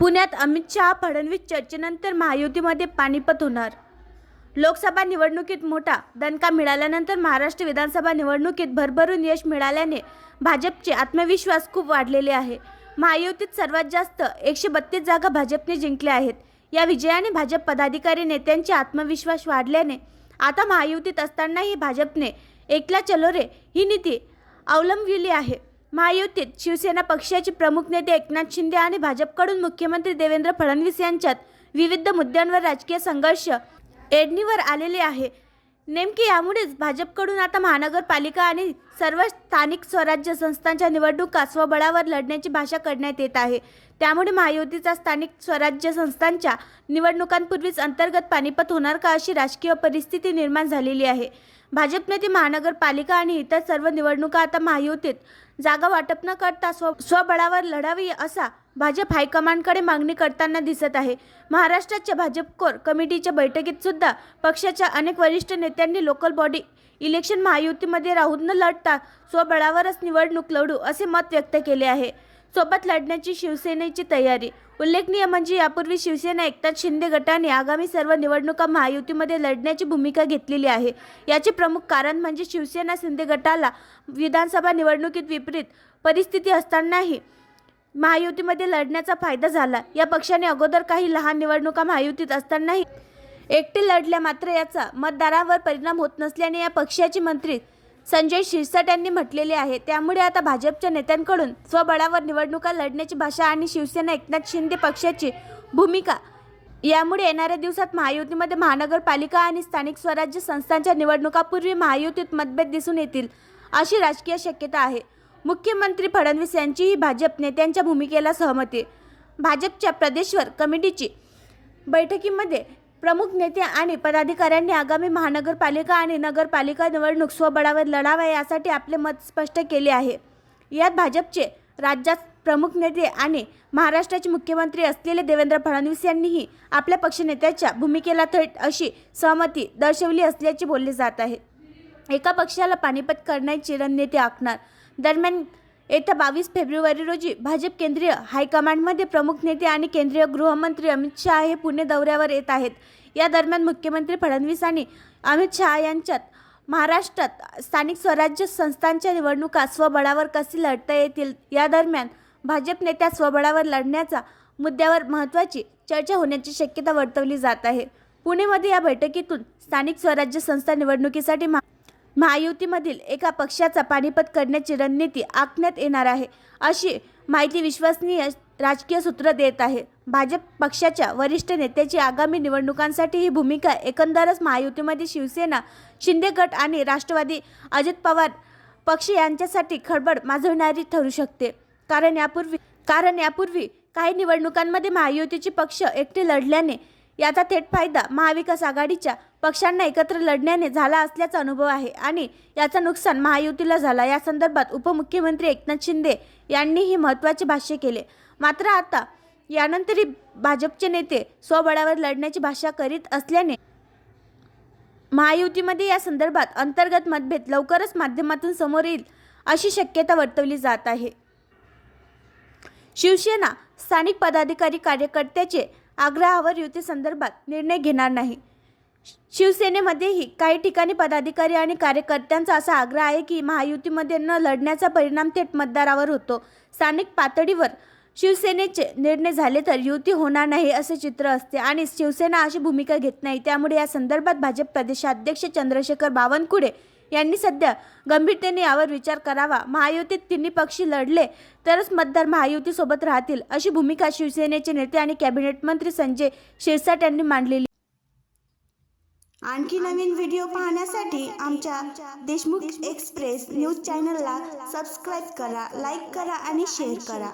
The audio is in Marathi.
पुण्यात अमित शहा फडणवीस चर्चेनंतर महायुतीमध्ये पाणीपत होणार. लोकसभा निवडणुकीत मोठा दणका मिळाल्यानंतर महाराष्ट्र विधानसभा निवडणुकीत भरभरून यश मिळाल्याने भाजपचे आत्मविश्वास खूप वाढलेले आहे. महायुतीत सर्वात जास्त एकशे बत्तीस जागा भाजपने जिंकल्या आहेत. या विजयाने भाजप पदाधिकारी नेत्यांचे आत्मविश्वास वाढल्याने आता महायुतीत असतानाही भाजपने एकला चलो रे ही नीती अवलंबविली आहे. महायुतीत शिवसेना पक्षाचे प्रमुख नेते एकनाथ शिंदे आणि भाजपकडून मुख्यमंत्री देवेंद्र फडणवीस यांच्यात विविध मुद्द्यांवर राजकीय संघर्ष एडणीवर आलेले आहे. नेमके यामुळेच भाजपकडून आता महानगरपालिका आणि सर्व स्थानिक स्वराज्य संस्थांच्या निवडणुका स्वबळावर लढण्याची भाषा करण्यात येत आहे. त्यामुळे महायुतीचा स्थानिक स्वराज्य संस्थांच्या निवडणुकांपूर्वीच अंतर्गत पानिपत होणार का अशी राजकीय परिस्थिती निर्माण झालेली आहे. भाजपने नेते महानगरपालिका आणि इतर सर्व निवडणुका आता महायुतीत जागा वाटप न करता स्व स्वबळावर लढावी असा भाजप हायकमांडकडे मागणी करताना दिसत आहे. महाराष्ट्राच्या भाजप कोर कमिटीच्या बैठकीत सुद्धा पक्षाच्या अनेक वरिष्ठ नेत्यांनी लोकल बॉडी इलेक्शन महायुतीमध्ये राहून न लढता स्वबळावरच निवडणूक लढू असे मत व्यक्त केले आहे. सोबत लढण्याची शिवसेनेची तयारी. उल्लेखनीय म्हणजे यापूर्वी शिवसेना एकनाथ शिंदे गटाने आगामी सर्व निवडणुका महायुतीमध्ये लढण्याची भूमिका घेतलेली आहे. याचे प्रमुख कारण म्हणजे शिवसेना शिंदे गटाला विधानसभा निवडणुकीत विपरीत परिस्थिती असतानाही महायुतीमध्ये लढण्याचा फायदा झाला. या पक्षाने अगोदर काही लहान निवडणुका महायुतीत असतानाही एकटे लढल्या मात्र याचा मतदारावर परिणाम होत नसल्याने या पक्षाचे मंत्री संजय शिरसाट यांनी म्हटलेले आहे. त्यामुळे आता भाजपच्या नेत्यांकडून स्वबळावर निवडणुका लढण्याची भाषा आणि शिवसेना एकनाथ शिंदे पक्षाची भूमिका यामुळे येणाऱ्या दिवसात महायुतीमध्ये महानगरपालिका आणि स्थानिक स्वराज्य संस्थांच्या निवडणुकापूर्वी महायुतीत मतभेद दिसून येतील अशी राजकीय शक्यता आहे. मुख्यमंत्री फडणवीस यांचीही भाजप नेत्यांच्या भूमिकेला सहमती. भाजपच्या प्रदेशवर कमिटीची बैठकीमध्ये प्रमुख नेते आणि पदाधिकाऱ्यांनी आगामी महानगरपालिका आणि नगरपालिका निवडणूक स्वबळावर लढावा यासाठी आपले मत स्पष्ट केले आहे. यात भाजपचे राज्यात प्रमुख नेते आणि महाराष्ट्राचे मुख्यमंत्री असलेले देवेंद्र फडणवीस यांनीही आपल्या पक्षनेत्याच्या भूमिकेला थेट अशी सहमती दर्शवली असल्याचे बोलले जात आहे. एका पक्षाला पानिपत करण्याची रणनीती आखणार दरम्यान येत्या बावीस फेब्रुवारी रोजी भाजप केंद्रीय हायकमांडमध्ये प्रमुख नेते आणि केंद्रीय गृहमंत्री अमित शहा हे पुणे दौऱ्यावर येत आहेत. या दरम्यान मुख्यमंत्री फडणवीस आणि अमित शहा यांच्यात महाराष्ट्रात स्थानिक स्वराज्य संस्थांच्या निवडणुका स्वबळावर कशी लढता येतील? या दरम्यान भाजप नेत्या स्वबळावर लढण्याचा मुद्द्यावर महत्त्वाची चर्चा होण्याची शक्यता वर्तवली जात आहे. पुणेमध्ये या बैठकीतून स्थानिक स्वराज्य संस्था निवडणुकीसाठी मा महायुतीमधील एका पक्षाचा पानिपत करण्याची रणनीती आखण्यात येणार आहे अशी माहिती विश्वसनीय राजकीय सूत्र देत आहे. भाजप पक्षाच्या वरिष्ठ नेत्याची आगामी निवडणुकांसाठी ही भूमिका एकंदरच महायुतीमध्ये शिवसेना शिंदे गट आणि राष्ट्रवादी अजित पवार पक्ष यांच्यासाठी खळबळ माजवणारी ठरू शकते. कारण यापूर्वी कारण यापूर्वी काही निवडणुकांमध्ये महायुतीचे पक्ष एकटे लढल्याने याचा थेट फायदा महाविकास आघाडीच्या पक्षांना एकत्र लढण्याने झाला असल्याचा अनुभव आहे आणि याचं नुकसान महायुतीला झाला. या संदर्भात उपमुख्यमंत्री एकनाथ शिंदे यांनीही महत्त्वाचे भाष्य केले. मात्र आता यानंतरही भाजपचे नेते स्वबळावर लढण्याची भाषा करीत असल्याने महायुतीमध्ये या संदर्भात अंतर्गत मतभेद लवकरच माध्यमातून समोर येईल अशी शक्यता वर्तवली जात आहे. शिवसेना स्थानिक पदाधिकारी कार्यकर्त्याचे आग्रहावर युती संदर्भात निर्णय घेणार नाही. शिवसेनेमध्येही काही ठिकाणी पदाधिकारी आणि कार्यकर्त्यांचा असा आग्रह आहे की महायुतीमध्ये न लढण्याचा परिणाम थेट मतदारावर होतो. स्थानिक पातळीवर शिवसेनेचे निर्णय झाले तर युती होणार नाही असे चित्र असते आणि शिवसेना अशी भूमिका घेत नाही. त्यामुळे या संदर्भात भाजप प्रदेशाध्यक्ष चंद्रशेखर बावनकुळे यांनी सध्या गंभीरतेने यावर विचार करावा. महायुतीत तिन्ही पक्षी लढले तरच मतदार महायुतीसोबत राहतील अशी भूमिका शिवसेनेचे नेते आणि कॅबिनेट मंत्री संजय शिरसाट यांनी मांडलेली. आणखी नवीन व्हिडिओ पाहण्यासाठी आमच्या देशमुख एक्सप्रेस न्यूज चॅनलला सबस्क्राईब करा लाईक करा आणि शेअर करा.